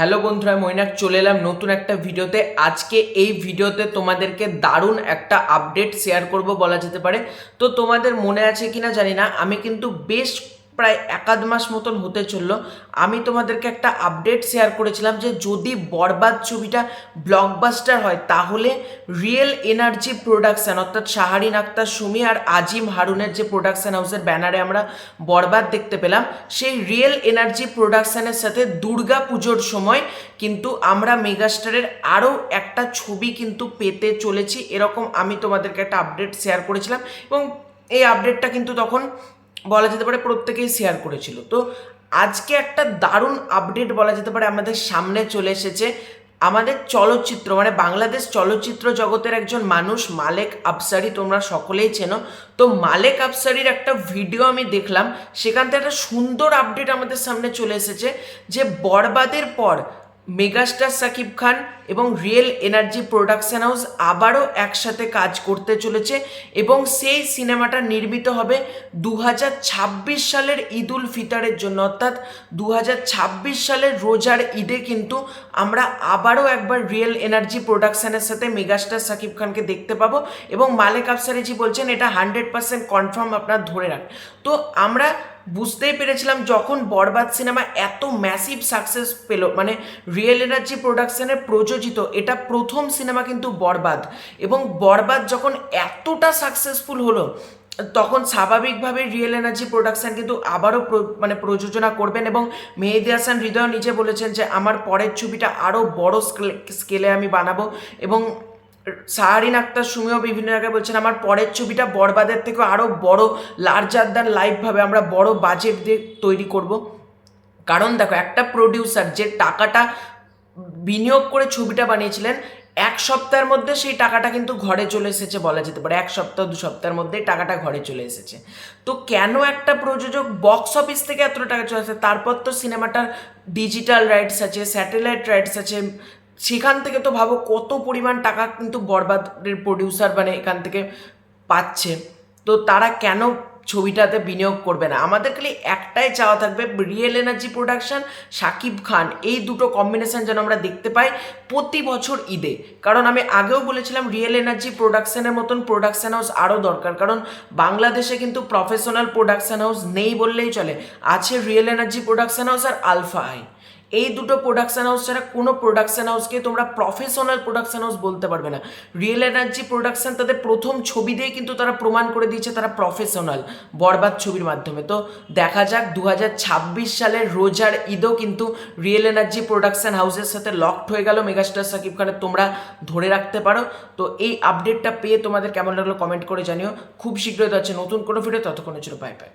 Hello বন্ধুরা মৈনাক, চলে এলাম নতুন একটা ভিডিওতে। আজকে এই ভিডিওতে তোমাদেরকে দারুণ একটা আপডেট শেয়ার করব বলা যেতে পারে। তো তোমাদের মনে আছে কিনা জানি না, আমি কিন্তু বেশ প্রায় একাধ মাস মতন হতে চলল। আমি তোমাদেরকে একটা আপডেট শেয়ার করেছিলাম যে যদি বরবাদ ছবিটা ব্লকবাস্টার হয়, তাহলে রিয়েল এনার্জি প্রোডাকশান অর্থাৎ শাহারিন আক্তার, সুমি আর আজিম হারুনের যে প্রোডাকশান হাউসের ব্যানারে আমরা বরবাদ দেখতে পেলাম, সেই রিয়েল এনার্জি প্রোডাকশানের সাথে দুর্গা পুজোর সময় কিন্তু আমরা মেগাস্টারের আরও একটা ছবি কিন্তু পেতে চলেছি। এরকম আমি তোমাদেরকে একটা আপডেট শেয়ার করেছিলাম এবং এই আপডেটটা কিন্তু তখন বলা যেতে পারে প্রত্যেকেই শেয়ার করেছিল। তো আজকে একটা দারুণ আপডেট বলা যেতে পারে আমাদের সামনে চলে এসেছে। আমাদের চলচ্চিত্র মানে বাংলাদেশ চলচ্চিত্র জগতের একজন মানুষ, মালেক আফসারি, তোমরা সকলেই চেনো। তো মালেক আফসারির একটা ভিডিও আমি দেখলাম। সেখান থেকে একটা সুন্দর আপডেট আমাদের সামনে চলে এসেছে যে বরবাদের পর মেগাস্টার সাকিব খান এবং রিয়েল এনার্জি প্রোডাকশন হাউস আবারও একসাথে কাজ করতে চলেছে এবং সেই সিনেমাটা নির্মিত হবে দু হাজার ছাব্বিশ সালের ঈদ উল ফিতরের জন্য। অর্থাৎ দু হাজার ছাব্বিশ সালের রোজার ঈদে কিন্তু আমরা আবারও একবার রিয়েল এনার্জি প্রোডাকশানের সাথে মেগাস্টার সাকিব খানকে দেখতে পাবো এবং মালেক আফসারিজি বলছেন এটা হান্ড্রেড পার্সেন্ট কনফার্ম আপনার ধরে রাখ। তো আমরা বুঝতেই পেরেছিলাম যখন বরবাদ সিনেমা এত ম্যাসিভ সাকসেস পেল মানে রিয়েল এনার্জি প্রোডাকশনের প্রযোজিত, এটা প্রথম সিনেমা কিন্তু বরবাদ। এবং বরবাদ যখন এতটা সাকসেসফুল হলো, তখন স্বাভাবিকভাবে রিয়েল এনার্জি প্রোডাকশান কিন্তু আবারও মানে প্রযোজনা করবেন এবং মেহেদি হাসান হৃদয় নিজে বলেছেন যে, আমার পরের ছবিটা আরও বড় স্কেলে আমি বানাবো। এবং সাহারিন আক্তার সুমিও বিভিন্ন জায়গায় বলছেন, আমার পরের ছবিটা বরবাদের থেকে আরও বড় লার্জার দ্যান লাইভভাবে আমরা বড় বাজেট দিয়ে তৈরি করব। কারণ দেখো, একটা প্রডিউসার যে টাকাটা বিনিয়োগ করে ছবিটা বানিয়েছিলেন, এক সপ্তাহের মধ্যে সেই টাকাটা কিন্তু ঘরে চলে এসেছে বলা যেতে পারে। এক সপ্তাহ, দু সপ্তাহের মধ্যে টাকাটা ঘরে চলে এসেছে। তো কেন একটা প্রযোজক বক্স অফিস থেকে এত টাকা চলে আসে? তারপর তো সিনেমাটার ডিজিটাল রাইটস আছে স্যাটেলাইট রাইটস আছে সেখান থেকে তো ভাবো কত পরিমাণ টাকা কিন্তু বরবাদের প্রডিউসার মানে এখান থেকে পাচ্ছে। তো তারা কেন ছবিটাতে বিনিয়োগ করবে না? আমাদের খালি একটাই চাওয়া থাকবে Real Energy Production Shakib Khan. এই দুটো কম্বিনেশন যেন আমরা দেখতে পাই প্রতি বছর ঈদে। কারণ আমি আগেও বলেছিলাম রিয়েল এনার্জি প্রোডাকশানের মতন প্রোডাকশন হাউস আরও দরকার। কারণ বাংলাদেশে কিন্তু প্রফেশনাল প্রোডাকশান হাউস নেই বললেই চলে। আছে রিয়েল এনার্জি প্রোডাকশন হাউস আর আলফা আই এই দুটো প্রোডাকশন হাউস ছাড়া কোনো প্রোডাকশন হাউসকে তোমরা প্রফেশনাল প্রোডাকশন হাউস বলতে পারবে না। রিয়েল এনার্জি প্রোডাকশন তাদের প্রথম ছবি দিয়ে কিন্তু তারা প্রমাণ করে দিয়েছে তারা প্রফেশনাল বরবাদ ছবির মাধ্যমে। তো দেখা যাক দু হাজার ছাব্বিশ সালের রোজার ঈদও কিন্তু রিয়েল এনার্জি প্রোডাকশন হাউসের সাথে লকড হয়ে গেল। মেগাস্টার সাকিব খানের তোমরা ধরে রাখতে পারো। তো এই আপডেটটা পেয়ে তোমাদের কেমন লাগল কমেন্ট করে জানিও। খুব শীঘ্রই তো আছে নতুন কোনো ভিডিও ততক্ষণের জন্য বাই বাই